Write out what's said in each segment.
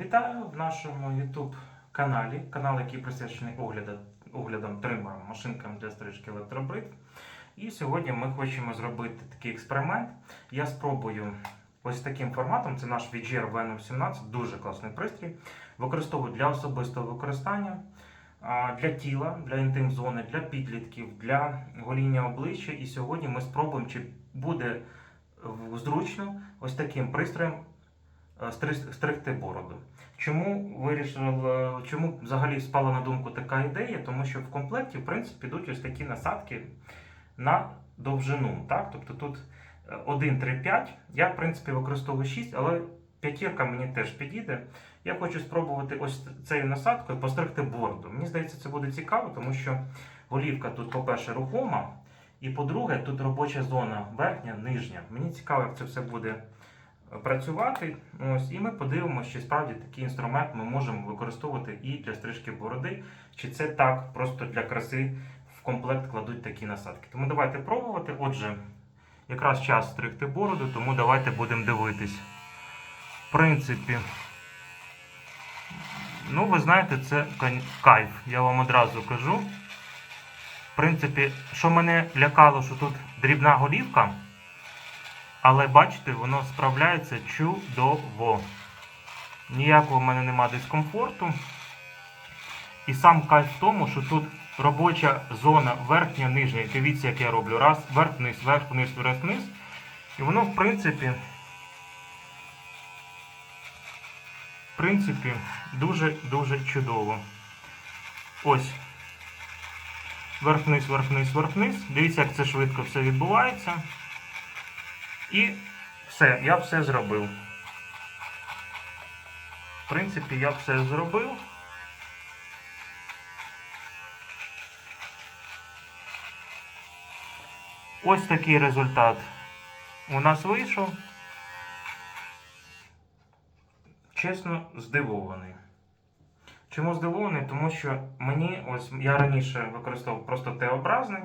Вітаю в нашому YouTube каналі, канал, який присвячений оглядам, оглядам машинкам для стрижки електробрит. І сьогодні ми хочемо зробити такий експеримент. Я спробую ось таким форматом. Це наш VGR V17, дуже класний пристрій. Використовую для особистого використання, для тіла, для інтим-зони, для підлітків, для гоління обличчя. І сьогодні ми спробуємо, чи буде зручно ось таким пристроєм стригти бороду. Чому вирішив, е, чому взагалі спала на думку така ідея? Тому що в комплекті, в принципі, йдуть ось такі насадки на довжину. Так? Тобто тут е, 1, 3, 5. Я, в принципі, використовую 6, але п'ятірка мені теж підійде. Я хочу спробувати ось цією насадкою постригти бороду. Мені здається, це буде цікаво, тому що голівка тут, по-перше, рухома, і по-друге, тут робоча зона верхня, нижня. Мені цікаво, як це все буде працювати. Ось, і ми подивимося, чи справді такий інструмент ми можемо використовувати і для стрижки бороди, чи це так, просто для краси в комплект кладуть такі насадки. Тому давайте пробувати. Отже, якраз час стригти бороду, тому давайте будемо дивитись. В принципі, ну, ви знаєте, це кайф, я вам одразу кажу. В принципі, що мене лякало, що тут дрібна голівка. Але бачите, воно справляється чудово. Ніякого в мене нема дискомфорту. І сам кайф в тому, що тут робоча зона верхня, нижня. Дивіться, як я роблю. Раз, верх, вниз, верх, вниз, верх, вниз. І воно, в принципі, в принципі, дуже-дуже чудово. Ось. Верх, вниз, верх, вниз, верх, вниз. Дивіться, як це швидко все відбувається. І все, я все зробив. В принципі, я все зробив. Ось такий результат у нас вийшов. Чесно, здивований. Чому здивований? Тому що мені ось я раніше використовував просто Т-образний.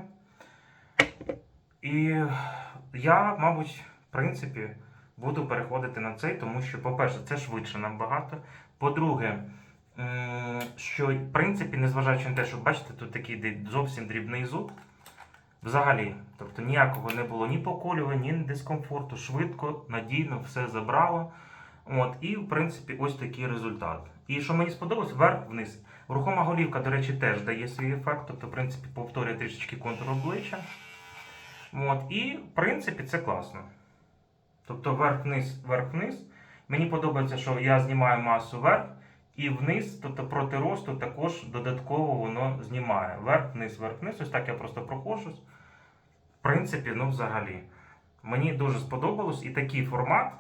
І я, мабуть, принципі, буду переходити на цей, тому що, по-перше, це швидше набагато. По-друге, що, в принципі, незважаючи на те, що бачите, тут такий зовсім дрібний зуб. Взагалі, тобто ніякого не було ні поколювання, ні дискомфорту, швидко, надійно все забрало. От, і, в принципі, ось такий результат. І що мені сподобалось, вверх-вниз. Рухома голівка, до речі, теж дає свій ефект, тобто, в принципі, повторює трішечки контур обличчя. От, і, в принципі, це класно. Тобто вверх-вниз, вверх-вниз. Мені подобається, що я знімаю масу вверх і вниз, тобто проти росту також додатково воно знімає. Вверх-вниз, вверх-вниз. Ось так я просто проходжусь. В принципі, ну взагалі. Мені дуже сподобалось і такий формат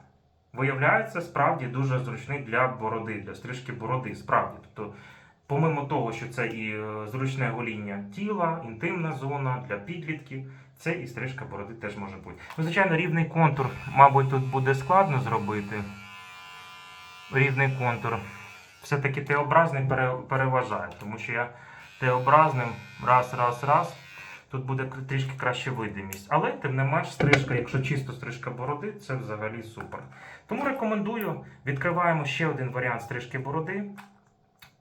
виявляється справді дуже зручний для бороди, для стрижки бороди. Справді. Тобто, помимо того, що це і е, зручне гоління тіла, інтимна зона для підлітків, це і стрижка бороди теж може бути. Ну, звичайно, рівний контур, мабуть, тут буде складно зробити. Рівний контур. Все-таки Т-образний пере- переважає, тому що я Т-образним раз, раз, раз. Тут буде трішки краще видимість. Але, тим не менш, стрижка, якщо чисто стрижка бороди, це взагалі супер. Тому рекомендую, відкриваємо ще один варіант стрижки бороди.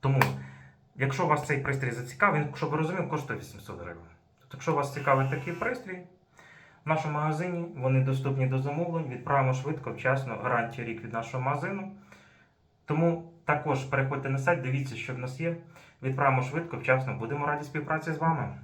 Тому, якщо вас цей пристрій зацікавив, він, щоб ви розуміли, коштує 800 гривень. Тобто, якщо вас цікавить такий пристрій, в нашому магазині вони доступні до замовлень, відправимо швидко, вчасно, гарантія рік від нашого магазину. Тому також переходьте на сайт, дивіться, що в нас є. Відправимо швидко, вчасно. Будемо раді співпраці з вами.